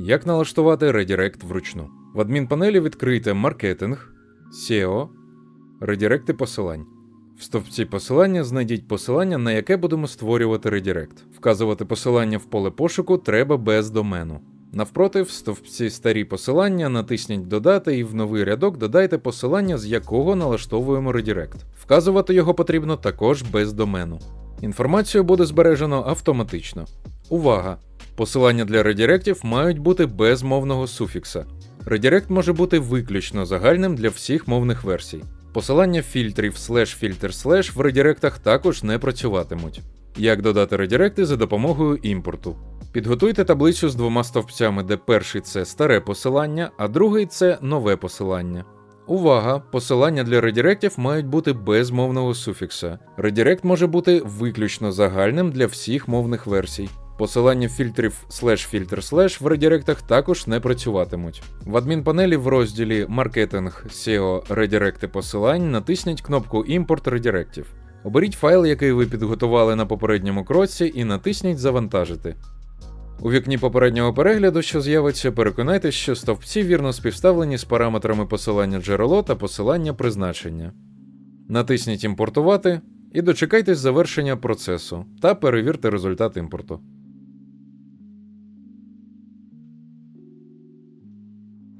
Як налаштувати редірект вручну? В адмінпанелі відкрийте маркетинг, SEO, редіректи посилань. В стовпці посилання знайдіть посилання, на яке будемо створювати редірект. Вказувати посилання в поле пошуку треба без домену. Навпроти, в стовпці старі посилання натисніть Додати і в новий рядок додайте посилання, з якого налаштовуємо редірект. Вказувати його потрібно також без домену. Інформацію буде збережено автоматично. Увага! Посилання для редіректів мають бути без мовного суфікса. Редірект може бути виключно загальним для всіх мовних версій. Посилання фільтрів слеш фільтр слеш в редіректах також не працюватимуть. Як додати редіректи за допомогою імпорту? Підготуйте таблицю з двома стовпцями, де перший це старе посилання, а другий це нове посилання. Увага! Посилання для редіректів мають бути без мовного суфікса. Редірект може бути виключно загальним для всіх мовних версій. Посилання фільтрів слеш фільтр слеш в редіректах також не працюватимуть. В адмінпанелі в розділі Маркетинг SEO редіректи посилань натисніть кнопку Імпорт редіректів. Оберіть файл, який ви підготували на попередньому кроці, і натисніть Завантажити. У вікні попереднього перегляду, що з'явиться, переконайтеся, що стовпці вірно співставлені з параметрами посилання джерело та посилання призначення. Натисніть Імпортувати і дочекайтесь завершення процесу та перевірте результат імпорту.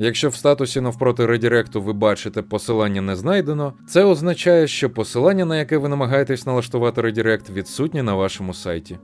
Якщо в статусі навпроти редіректу ви бачите посилання не знайдено, це означає, що посилання, на яке ви намагаєтесь налаштувати редірект, відсутнє на вашому сайті.